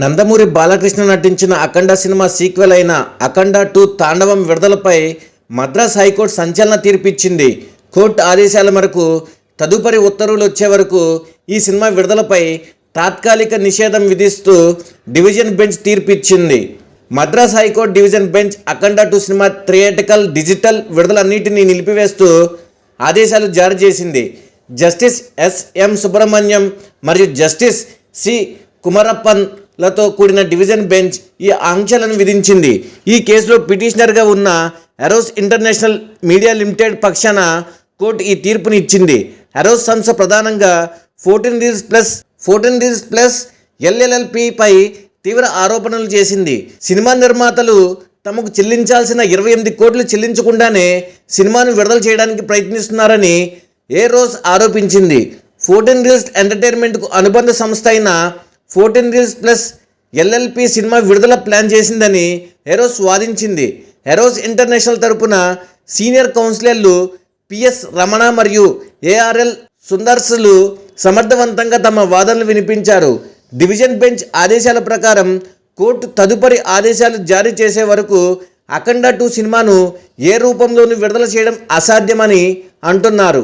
నందమూరి బాలకృష్ణ నటించిన అఖండ cinema sequel అయిన అఖండ two తాండవం విడుదలపై మద్రాస్ హైకోర్టు సంచలన తీర్పిచ్చింది. కోర్టు ఆదేశాల మేరకు తదుపరి ఉత్తర్వులు వచ్చే వరకు ఈ సినిమా విడుదలపై తాత్కాలిక నిషేధం విధిస్తూ division bench తీర్పిచ్చింది. Madras high court division bench Akhanda two cinema theatrical digital విడుదలన్నింటినీ నిలిపివేస్తూ ఆదేశాలు జారీ చేసింది. జస్టిస్ ఎస్ఎం సుబ్రహ్మణ్యం మరియు జస్టిస్ సి లతో కూడిన డివిజన్ బెంచ్ ఈ ఆంక్షలను విధించింది. ఈ కేసులో పిటిషనర్గా ఉన్న ఎరోస్ ఇంటర్నేషనల్ మీడియా లిమిటెడ్ పక్షాన కోర్టు ఈ తీర్పుని ఇచ్చింది. ఎరోస్ సంస్థ ప్రధానంగా fourteen reels plus fourteen reels plus ఎల్ఎల్ఎల్పిపై తీవ్ర ఆరోపణలు చేసింది. సినిమా నిర్మాతలు తమకు చెల్లించాల్సిన ఇరవై ఎనిమిది కోట్లు చెల్లించకుండానే సినిమాను విడుదల చేయడానికి ప్రయత్నిస్తున్నారని ఏ రోజ్ ఆరోపించింది. ఫోర్టీన్ రీల్స్ ఎంటర్టైన్మెంట్కు అనుబంధ సంస్థ అయిన fourteen reels plus LLP cinema విడుదల ప్లాన్ చేసిందని ఎరోస్ వాదించింది. ఎరోస్ ఇంటర్నేషనల్ తరపున సీనియర్ కౌన్సిలర్లు పిఎస్ రమణ మరియు ఏఆర్ఎల్ సుందర్సులు సమర్థవంతంగా తమ వాదనలు వినిపించారు. డివిజన్ బెంచ్ ఆదేశాల ప్రకారం కోర్టు తదుపరి ఆదేశాలు జారీ చేసే వరకు అఖండ టూ సినిమాను ఏ రూపంలోనూ విడుదల చేయడం అసాధ్యమని అంటున్నారు.